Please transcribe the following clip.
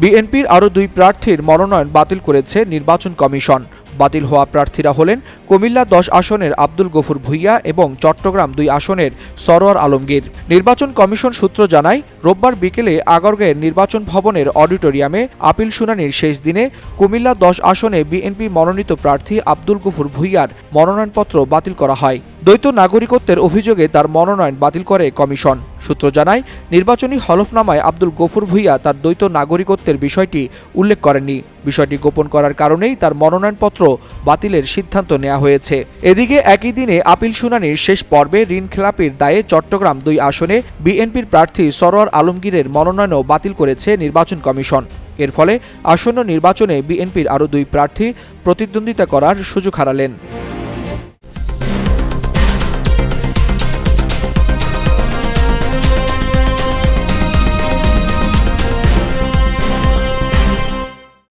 বিএনপির আরও দুই প্রার্থীর মনোনয়ন বাতিল করেছে নির্বাচন কমিশন। বাতিল হওয়া প্রার্থীরা হলেন কুমিল্লা দশ আসনের আব্দুল গফুর ভুইয়া এবং চট্টগ্রাম দুই আসনের সরোয়ার আলমগীর। নির্বাচন কমিশন সূত্র জানায়, রোববার বিকেলে আগারগাঁয়ের নির্বাচন ভবনের অডিটোরিয়ামে আপিল শুনানির শেষ দিনে কুমিল্লা দশ আসনে বিএনপি মনোনীত প্রার্থী আব্দুল গফুর ভুইয়ার মনোনয়নপত্র বাতিল করা হয়। দ্বৈত নাগরিকত্বের অভিযোগে তার মনোনয়ন বাতিল করে কমিশন। সূত্র জানায়, নির্বাচনী হলফনামায় আব্দুল গফুর ভুইয়া তার দ্বৈত নাগরিকত্বের বিষয়টি উল্লেখ করেননি। বিষয়টি গোপন করার কারণেই তার মনোনয়নপত্র বাতিলের সিদ্ধান্ত নেওয়া হয়েছে। এদিকে একই দিনে আপিল শুনানির শেষ পর্বে ঋণ খেলাপির দায়ে চট্টগ্রাম দুই আসনে বিএনপির প্রার্থী সরোয়ার আলমগীরের মনোনয়নও বাতিল করেছে নির্বাচন কমিশন। এর ফলে আসন্ন নির্বাচনে বিএনপির আরও দুই প্রার্থী প্রতিদ্বন্দ্বিতা করার সুযোগ হারালেন।